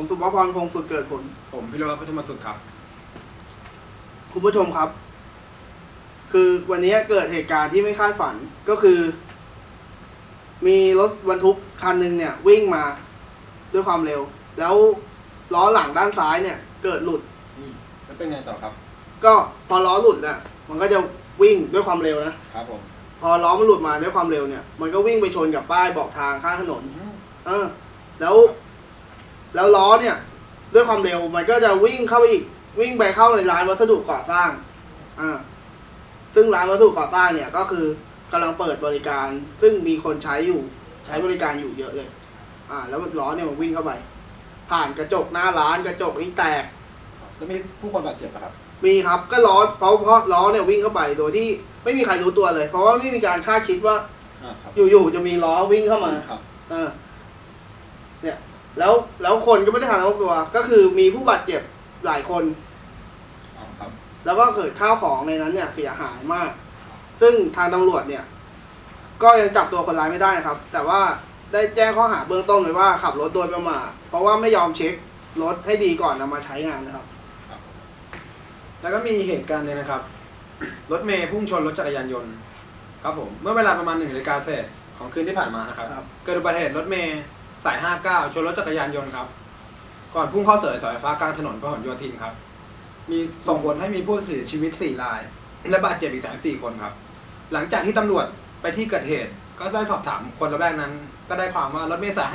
ผมสุภพรคงสุดเกิดผล ผมพิรวัตรพุทธมสุดครับ คุณผู้ชมครับ คือวันนี้เกิดเหตุการณ์ที่ไม่คาดฝันก็คือ มีรถบรรทุกคันหนึ่งเนี่ย วิ่งมาด้วยความเร็ว แล้วล้อหลังด้านซ้ายเนี่ย เกิดหลุดแล้วเป็นไงต่อครับ ก็พอล้อหลุดเนี่ยมันก็จะวิ่งด้วยความเร็วนะครับผมพอล้อมันหลุดมาด้วยความเร็วเนี่ย มันก็วิ่งไปชนกับป้ายบอกทางข้างถนนเออ แล้ว แล้วล้อเนี่ย ด้วยความเร็วมันก็จะวิ่งเข้าไปอีกวิ่งไปเข้าในร้านวัสดุก่อสร้าง อ่า ซึ่งร้านวัสดุก่อสร้างเนี่ยก็คือกำลังเปิดบริการ ซึ่งมีคนใช้อยู่ ใช้บริการอยู่เยอะเลย อ่า แล้วล้อเนี่ยมันวิ่งเข้าไป ผ่านกระจกหน้าร้านกระจกนี่แตก แล้วมีผู้คนบาดเจ็บปะครับ มีครับก็ล้อเพราะเพราะล้อเนี่ยวิ่งเข้าไปโดยที่ไม่มีใครรู้ตัวเลย เพราะว่าไม่มีการคาดคิดว่าอ่าครับอยู่ๆจะมีล้อวิ่งเข้ามา ครับ เออ เนี่ย แล้วแล้วคนก็ไม่ได้ทันรู้ตัว ก็คือมีผู้บาดเจ็บหลายคน อ๋อครับแล้วก็เกิดข้าวของในนั้นเนี่ยเสียหายมาก ซึ่งทางตำรวจเนี่ย ก็ยังจับตัวคนร้ายไม่ได้นะครับ แต่ว่าได้แจ้งข้อหาเบื้องต้นไว้ว่าขับรถโดยประมาทเพราะว่าไม่ยอมเช็ครถให้ดีก่อนนำมาใช้งานนะครับ แล้วก็มีเหตุการณ์หนึงนะครับ รถเมย์พุ่งชนรถจักรยานยนต์ ครับผม เมื่อเวลาประมาณหนึ่งนาฬิกาเศษของคืนที่ผ่านมานะครับ ครับ เกิดอุบัติเหตุรถเมย์ สาย 59 ชนรถจักรยานยนต์ครับ ก่อนพุ่งเข้าเสยเสาไฟฟ้ากลางถนนพหลโยธินครับ มีส่งผลให้มีผู้เสียชีวิต 4 ราย และบาดเจ็บอีกถึง4คนครับ หลังจากที่ตำรวจไปที่เกิดเหตุ ก็ได้สอบถามคนระแวกนั้น ก็ได้ความว่ารถเมล์สาย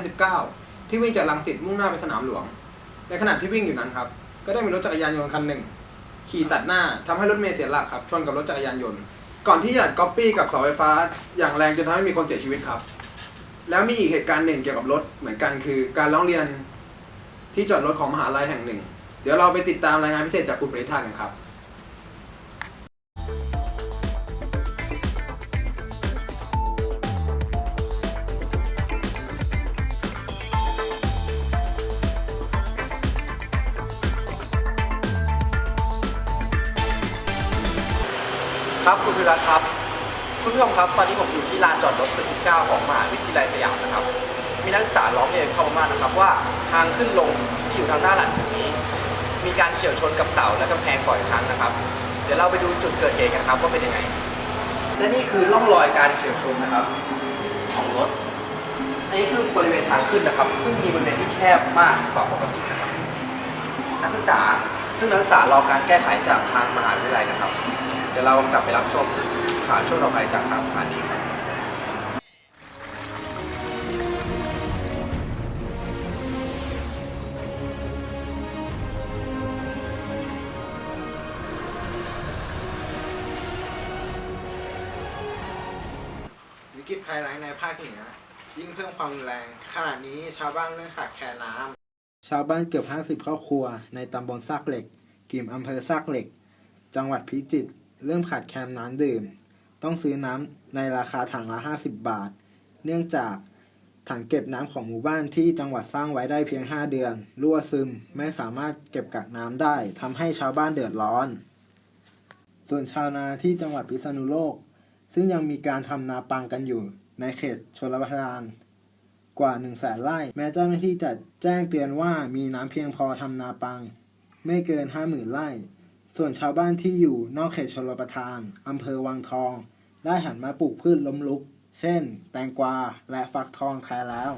59 ที่วิ่งจากลังสิตมุ่งหน้าไปสนามหลวง ในขณะที่วิ่งอยู่นั้นครับ ก็ได้มีรถจักรยานยนต์คันหนึ่ง ขี่ตัดหน้าทำให้รถเมล์เสียหลักครับ ชนกับรถจักรยานยนต์ ก่อนที่จะก๊อปปี้กับเสาไฟฟ้า อย่างแรงจนทำให้มีคนเสียชีวิตครับ แล้วมีอีกเหตุการณ์หนึ่งเกี่ยวกับรถเหมือนกันคือ การร้องเรียนที่จอดรถของมหาลัยแห่งหนึ่ง เดี๋ยวเราไปติดตามรายงานพิเศษจากคุณปริธากันครับ ครับคุณพิรัตครับ คุณผู้ชมครับ ตอนนี้ผมอยู่ที่ลานจอดรถตึก19 ของมหาวิทยาลัยสยามนะครับ มีนักศึกษาร้องเรียนเข้ามามากนะครับว่าทางขึ้นลงที่อยู่ทางด้านหลังตึกนี้ มีการเฉียวชนกับเสาและกำแพงบ่อยครั้งนะครับ เดี๋ยวเราไปดูจุดเกิดเหตุกันครับว่าเป็นยังไง และนี่คือร่องรอยการเฉียวชนนะครับ ของรถ อันนี้คือบริเวณทางขึ้นนะครับ ซึ่งมีบริเวณที่แคบมากกว่าปกตินะครับ นักศึกษา ซึ่งนักศึกษารอการแก้ไขจากทางมหาวิทยาลัยนะครับ เดี๋ยวเรากลับไปรับชม ข่าวช่วงต่อไปจากทางสถานีครับวิกฤตภัยแล้งในภาคเหนือยิ่งเพิ่มความรุนแรง ขณะนี้ชาวบ้านเริ่มขาดแคลนน้ำชาวบ้านเกือบ 50 ครอบครัว ในตำบลซากเหล็ก กิมอำเภอซากเหล็ก จังหวัดพิจิตรเริ่มขาดแคลนน้ำดื่ม ต้องซื้อน้ำในราคาถังละ 50 บาท เนื่องจากถังเก็บน้ำของหมู่บ้านที่จังหวัดสร้างไว้ได้เพียง 5 เดือน รั่วซึมไม่สามารถเก็บกักน้ำได้ทำให้ชาวบ้านเดือดร้อน ส่วนชาวนาที่จังหวัดพิษณุโลก ซึ่งยังมีการทำนาปังกันอยู่ในเขตชลประทาน กว่า1 0 0 0 0แสนไร่ แม้เจ้าหน้าที่จะแจ้งเตือนว่ามีน้ำเพียงพอทำนาปัง ไม่เกิน 50,000 ไร่ ส่วนชาวบ้านที่อยู่นอกเขตชลประทานอำเภอวังทอง ได้หันมาปลูกพืชล้มลุก เช่น แตงกวาและฟักทองแทนแล้ว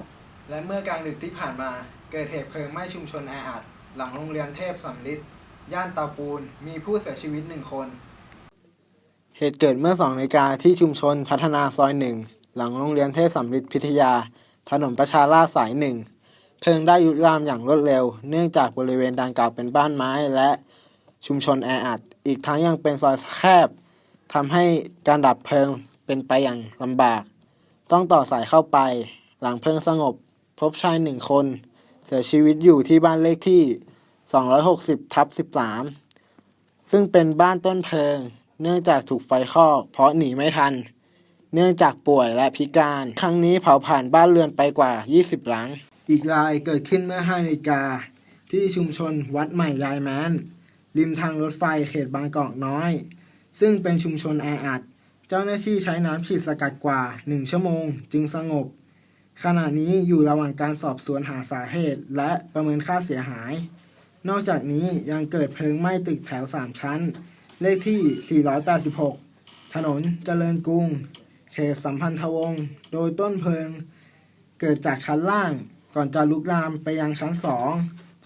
และเมื่อกลางดึกที่ผ่านมาเกิดเหตุเพลิงไหม้ชุมชนแออัด หลังโรงเรียนเทพสำลิดย่านเตาปูนมีผู้เสียชีวิตหนึ่งคน เหตุเกิดเมื่อ2นาฬิกาที่ชุมชนพัฒนาซอยหนึ่งหลังโรงเรียนเทพสำลิดพิทยา ถนนประชาราษฎร์สายหนึ่งเพลิงได้ยุติลามอย่างรวดเร็ว เนื่องจากบริเวณดังกล่าวเป็นบ้านไม้และชุมชนแออัด อีกทั้งยังเป็นซอยแคบ ทำให้การดับเพลิงเป็นไปอย่างลำบาก ต้องต่อสายเข้าไป หลังเพลิงสงบ พบชายหนึ่งคน เสียชีวิตอยู่ที่บ้านเลขที่ 260ทับ13 ซึ่งเป็นบ้านต้นเพลิง เนื่องจากถูกไฟคลอกเพราะหนีไม่ทัน เนื่องจากป่วยและพิการ ครั้งนี้เผาผ่านบ้านเรือนไปกว่า 20 หลัง อีกรายเกิดขึ้นเมื่อ5นาฬิกาที่ชุมชนวัดใหม่ยายแมนริมทางรถไฟเขตบางกอกน้อย ซึ่งเป็นชุมชนแออัด เจ้าหน้าที่ใช้น้ำฉีดสกัดกว่า 1 ชั่วโมง จึงสงบ ขณะนี้อยู่ระหว่างการสอบสวนหาสาเหตุ และประเมินค่าเสียหาย นอกจากนี้ยังเกิดเพลิงไหม้ตึกแถว 3 ชั้น เลขที่ 486 ถนนเจริญกรุง เขตสัมพันธวงศ์ โดยต้นเพลิง เกิดจากชั้นล่าง ก่อนจะลุกลามไปยังชั้นสอง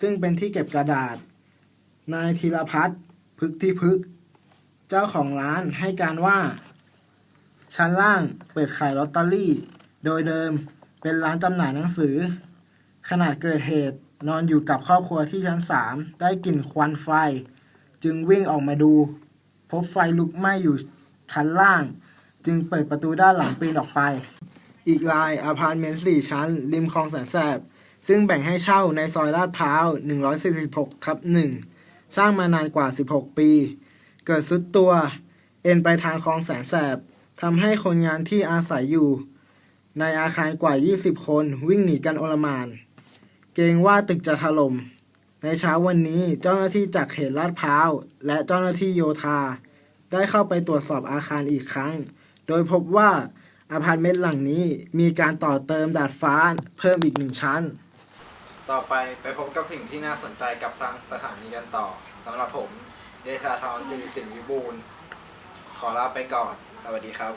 ซึ่งเป็นที่เก็บกระดาษ นายธีรพัฒน์พึกที่พึก เจ้าของร้านให้การว่า ชั้นล่างเปิดขายลอตเตอรี่ โดยเดิมเป็นร้านจำหน่ายหนังสือ ขณะเกิดเหตุนอนอยู่กับครอบครัวที่ชั้นสามได้กลิ่นควันไฟ จึงวิ่งออกมาดู พบไฟลุกไหม้อยู่ชั้นล่าง จึงเปิดประตูด้านหลังปีนออกไป อีกรายอพาร์ตเมนต์สี่ชั้น ริมคลองแสนแสบ ซึ่งแบ่งให้เช่าในซอยลาดพร้าว 146ทับ1สร้างมานานกว่า 16 ปี เกิดซุดตัว เอ็นไปทางคลองแสนแสบทำให้คนงานที่อาศัยอยู่ ในอาคารกว่า 20 คนวิ่งหนีกันโอลมาน เกรงว่าตึกจะถล่ม ในเช้าวันนี้เจ้าหน้าที่จากเขตลาดพร้าว และเจ้าหน้าที่โยธา ได้เข้าไปตรวจสอบอาคารอีกครั้ง โดยพบว่าอาพาร์ตเมนต์หลังนี้มีการต่อเติมดาดฟ้าเพิ่มอีกหนึ่งชั้น ต่อไปไปพบกับสิ่งที่น่าสนใจกับทางสถานีกันต่อสำหรับผม เดชาทรสิริสินวิบูลขอลาไปก่อน สวัสดีครับ